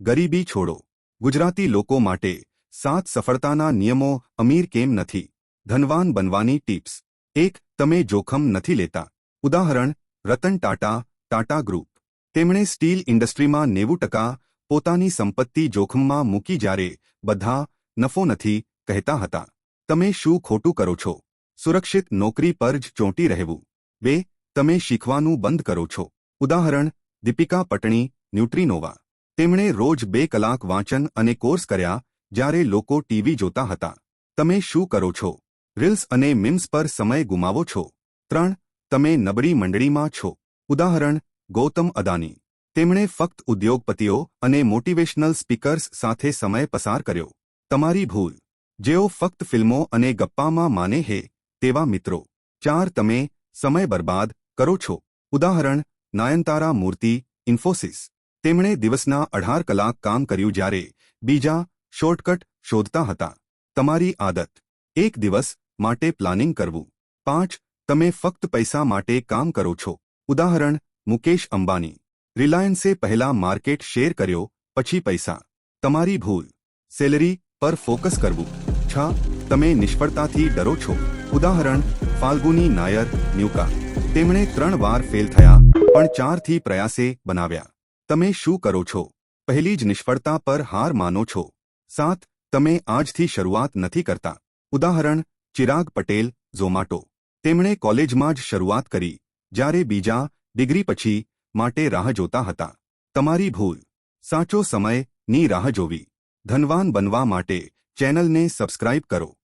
ગરીબી છોડો. ગુજરાતી લોકો માટે સાત સફળતાના નિયમો અમીર કેમ નથી? ધનવાન બનવાની ટિપ્સ. એક, તમે જોખમ નથી લેતા. ઉદાહરણ, રતન ટાટા ટાટા ગ્રુપ. તેમણે સ્ટીલ ઇન્ડસ્ટ્રીમાં નેવું ટકા પોતાની સંપત્તિ જોખમમાં મૂકી જ્યારે બધા નફો નથી કહેતા હતા. તમે શું ખોટું કરો છો? સુરક્ષિત નોકરી પર જ ચોંટી રહેવું. બે, તમે શીખવાનું બંધ કરો છો. ઉદાહરણ, દીપિકા પટણી, ન્યુટ્રીનોવા. તેમણે રોજ બે કલાક વાંચન અને કોર્સ કર્યા જ્યારે લોકો ટીવી જોતા હતા. તમે શું કરો છો? રીલ્સ અને મિમ્સ પર સમય ગુમાવો છો? ત્રણ, તમે નબળી મંડળીમાં છો. ઉદાહરણ, ગૌતમ અદાની. તેમણે ફક્ત ઉદ્યોગપતિઓ અને મોટિવેશનલ સ્પીકર્સ સાથે સમય પસાર કર્યો. તમારી ભૂલ. જેઓ ફક્ત ફિલ્મો અને ગપ્પામાં માને હે, તેવા મિત્રો. ચાર, તમે સમય બરબાદ કરો છો. ઉદાહરણ નયનતારા મૂર્તિ, ઇન્ફોસિસ. તેમણે દિવસના અઢાર કલાક કામ કર્યું જ્યારે બીજા શોર્ટકટ શોધતા હતા, તમારી આદત, એક દિવસ માટે પ્લાનિંગ કરવું. પાંચ, તમે ફક્ત પૈસા માટે કામ કરો છો. ઉદાહરણ, મુકેશ અંબાણી રિલાયન્સે પહેલા માર્કેટ શેર કર્યો, પછી પૈસા. તમારી ભૂલ. સેલરી પર ફોકસ કરવું. છ, તમે નિષ્ફળતાથી ડરો છો. ઉદાહરણ, ફાલ્ગુની નાયર ન્યુકા, તેમણે ત્રણ વાર ફેલ થયા, પણ ચારથી પ્રયાસે બનાવ્યા. તમે શું કરો છો? પહેલી જ નિષ્ફળતા પર હાર માનો છો. સાત, તમે આજથી શરૂઆત નથી કરતા. ઉદાહરણ, ચિરાગ પટેલ, ઝોમાટો. તેમણે કોલેજમાં જ શરૂઆત કરી, જ્યારે બીજા, ડિગ્રી પછી, માટે રાહ જોતા હતા. તમારી ભૂલ. સાચો સમયની રાહ જોવી. ધનવાન બનવા માટે ચેનલને સબસ્ક્રાઇબ કરો.